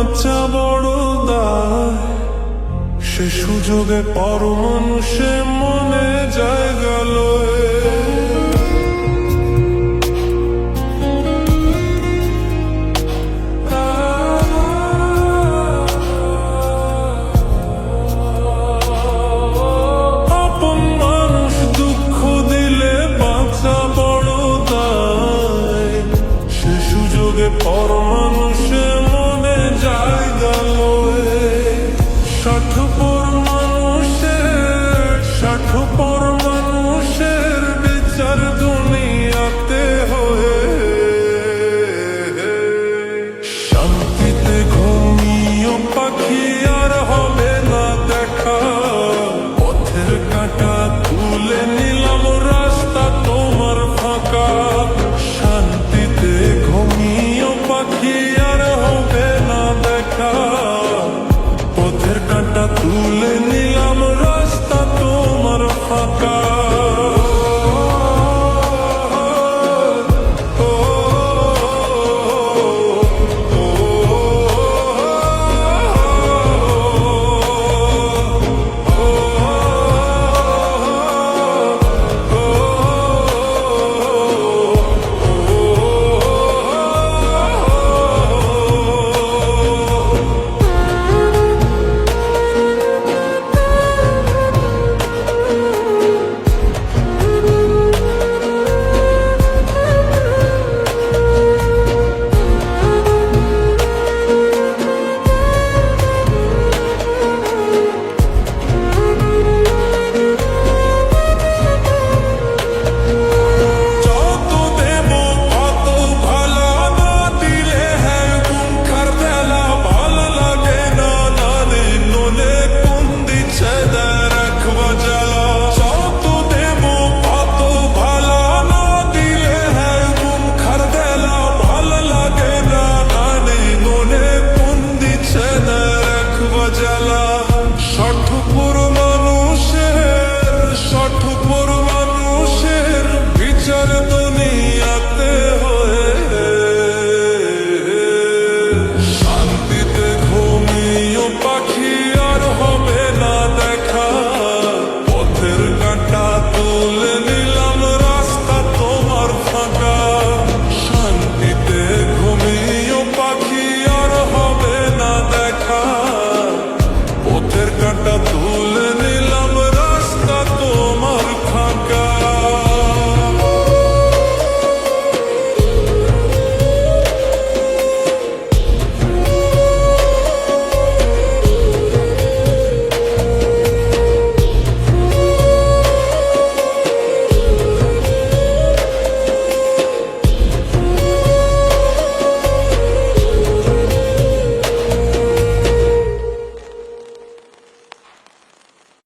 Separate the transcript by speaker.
Speaker 1: বাচ্চা বড় দায়। সে সুযোগে পর মানুষে মনে যায় মানুষে